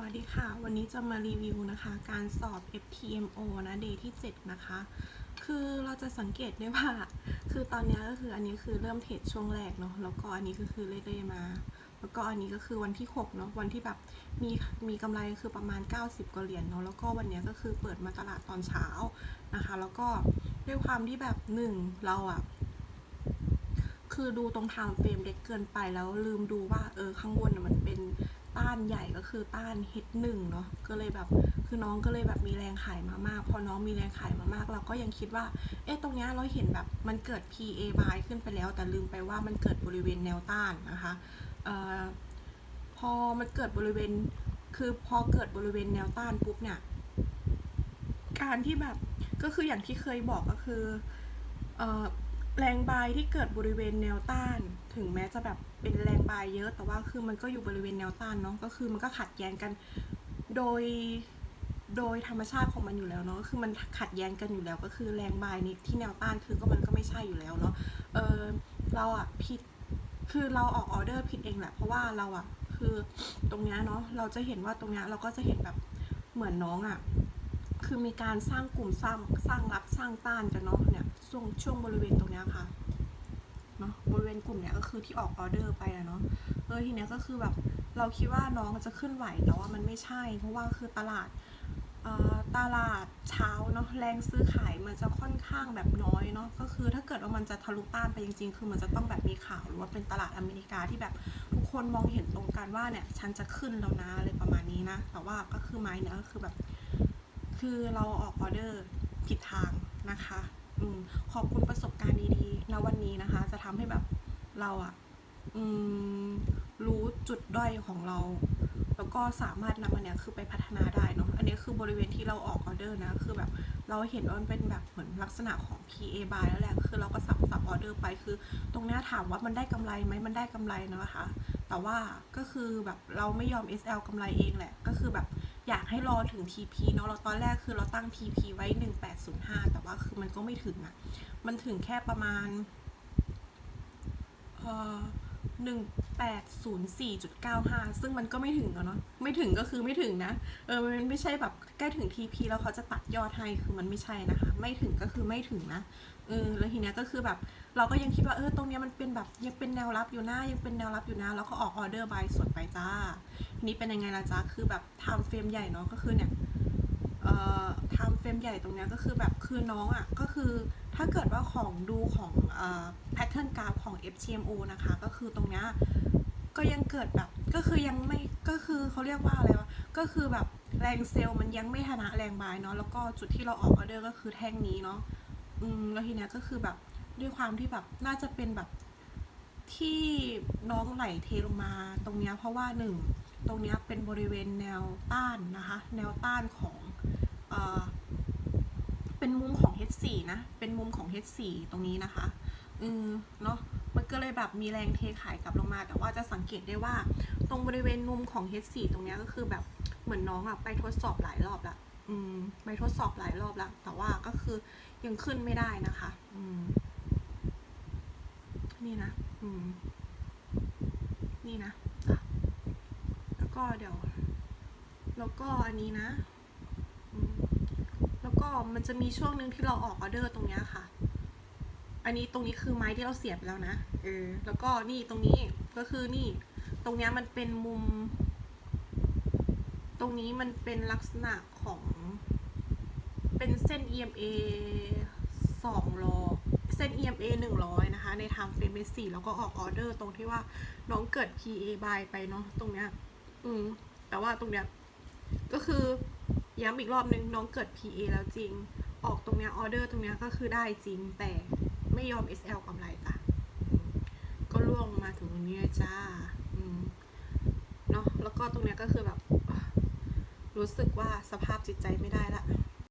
วัสดีค่ะ วันนี้จะมารีวิวนะคะ การสอบ FTMO นะ day ที่ 7 นะคะ คือเราจะสังเกตได้ว่า คือตอนนี้ก็คืออันนี้คือเริ่มเทรดช่วงแรกเนาะแล้วก็อันนี้ก็คือเรื่อยๆมา แล้วก็อันนี้ก็คือวันที่ 6 เนาะวันที่แบบมีมีกำไรคือประมาณ 90 กว่าเหรียญเนาะแล้วก็วันนี้ก็คือเปิดมาตลาดตอนเช้านะคะ แล้วก็ด้วยความที่แบบหนึ่งเราอะคือดูตรงทางเฟรมเล็กเกินไปแล้วลืมดูว่าเออข้างบนน่ะมันเป็น ต้านใหญ่ก็คือต้าน H1 เนาะก็เลยแบบคือน้องก็เลยแบบมีแรงขายมามาก พอน้องมีแรงขายมามาก เราก็ยังคิดว่า เอ๊ะตรงเนี้ยเราเห็นแบบมันเกิด PA buy ขึ้นไปแล้ว แต่ลืมไปว่ามันเกิดบริเวณแนวต้านนะคะเอ่อพอมันเกิดบริเวณคือพอเกิดบริเวณแนวต้านปุ๊บเนี่ยการที่แบบก็คืออย่างที่เคยบอกก็คือเอ่อ แรงบายที่เกิดบริเวณแนวต้าน ถึงแม้จะแบบเป็นแรงบายเยอะ แต่ว่าคือมันก็อยู่บริเวณแนวต้านเนาะก็คือมันก็ขัดแย้งกัน โดยโดยธรรมชาติของมันอยู่แล้วเนาะคือมันขัดแย้งกันอยู่แล้วก็คือแรงบายนี้ที่แนวต้านคือก็มันก็ไม่ใช่อยู่แล้วเนาะเออเราอะผิดคือเราออกออเดอร์ผิดเองแหละเพราะว่าเราอะคือตรงเนี้ยเนาะเราจะเห็นว่าตรงเนี้ยเราก็จะเห็นแบบเหมือนน้องอะคือมีการสร้างกลุ่มสร้างสร้างรับสร้างต้านกันเนาะเนี่ย ช่วงช่วงบริเวณตรงนี้ค่ะเนาะบริเวณกลุ่มเนี้ยก็คือที่ออกออเดอร์ไปอะเนาะเออทีเนี้ยก็คือแบบเราคิดว่าน้องจะขึ้นไหวแต่ว่ามันไม่ใช่ เพราะว่าคือตลาดตลาดเช้าเนาะแรงซื้อขายมันจะค่อนข้างแบบน้อยเนาะก็คือถ้าเกิดว่ามันจะทะลุต้านไปจริงๆ คือมันจะต้องแบบมีข่าวหรือว่าเป็นตลาดอเมริกาที่แบบทุกคนมองเห็นตรงกันว่าเนี่ยฉันจะขึ้นแล้วนะอะไรประมาณนี้นะ แต่ว่าก็คือไม้เนี่ยก็คือแบบ คือเราออกออเดอร์ผิดทางนะคะ อขอบคุณประสบการณ์ดีๆณวันนี้นะคะ จะทำให้แบบเราอะอืมรู้จุดด้อยของเรา แล้วก็สามารถนำอันเนี้ยคือไปพัฒนาได้เนาะอันนี้คือบริเวณที่เราออกออเดอร์นะคือแบบเราเห็นว่ามันเป็นแบบเหมือนลักษณะของ PA buy แล้วแหละคือเราก็สับสับออเดอร์ไปคือ ตรงเนี้ยถามว่ามันได้กำไรไหมมันได้กำไรนะคะ แต่ว่าก็คือแบบเราไม่ยอม SL กำไรเองแหละก็คือแบบ อยากให้รอถึง TP เนาะเราตอนแรกคือเราตั้ง TP ไว้ 1805 แต่ว่าคือมันก็ไม่ถึงอะมันถึงแค่ประมาณเอ่อ หนึ่งแปดศูนย์สี่จุดเก้าห้าซึ่งมันก็ไม่ถึงอะเนาะไม่ถึงก็คือไม่ถึงนะ เออมันไม่ใช่แบบใกล้ถึง TP แล้วเขาจะตัดยอดให้คือมันไม่ใช่นะคะ ไม่ถึงก็คือไม่ถึงนะเออแล้วทีเนี้ยก็คือแบบเราก็ยังคิดว่าเออตรงเนี้ยมันเป็นแบบยังเป็นแนวรับอยู่นะยังเป็นแนวรับอยู่นะแล้วก็ออกออเดอร์บายส่วนไปจ้าทีนี้เป็นยังไงล่ะจ้าคือแบบไทม์เฟรมใหญ่เนาะก็คือเนี่ยเอ่อไทม์เฟรมใหญ่ตรงเนี้ยก็คือแบบคือน้องอะ่ะก็คือถ้าเกิดว่าของดูของ แพทเทิร์นกราฟของ FTMO นะคะ ก็คือตรงเนี้ยก็ยังเกิดแบบก็คือยังไม่ก็คือเขาเรียกว่าอะไรวะก็คือแบบแรงเซลล์มันยังไม่ชนะแรงบายเนาะแล้วก็จุดที่เราออกออเดอร์ก็คือแท่งนี้เนาะอืมแล้วทีเนี้ยก็คือแบบด้วยความที่แบบน่าจะเป็นแบบที่น้องไหลเทลงมาตรงเนี้ยเพราะว่าหนึ่งตรงเนี้ยเป็นบริเวณแนวต้านนะคะ แนวต้านของเออเป็นมุมของ H4 นะ เป็นมุมของ H4 ตรงนี้นะคะ อืมเนาะมันก็เลยแบบมีแรงเทขายกลับลงมา แต่ว่าจะสังเกตได้ว่า ตรงบริเวณมุมของ H4 ตรงนี้ก็คือแบบเหมือนน้องอะไปทดสอบหลายรอบละอืมไปทดสอบหลายรอบละแต่ว่าก็คือยังขึ้นไม่ได้นะคะ อืม นี่นะ อืม นี่นะแล้วก็เดี๋ยว แล้วก็อันนี้นะ แล้วก็มันจะมีช่วงหนึ่งที่เราออกออเดอร์ตรงนี้ค่ะ อันนี้ตรงนี้คือไม้ที่เราเสียบไปแล้วนะเออแล้วก็นี่ตรงนี้ก็คือนี่ ตรงเนี้ยมันเป็นมุม ตรงนี้มันเป็นลักษณะของ เป็นเส้น EMA สองล้อเส้น EMA หนึ่งร้อยนะคะ ใน time frame สี่แล้วก็ออกออเดอร์ตรงที่ว่าน้องเกิด PA by ไปเนาะตรงเนี้ยอืมแต่ว่าตรงเนี้ยก็คือย้ำอีกรอบนึงน้องเกิด PA แล้วจริง ออกตรงเนี้ยออเดอร์ตรงเนี้ยก็คือได้จริงแต่ ไม่ยอม SL กำไรค่ะ ก็ล่วงมาถึงตรงนี้จ้าเนาะแล้วก็ตรงเนี้ยก็คือแบบ รู้สึกว่าสภาพจิตใจไม่ได้ละ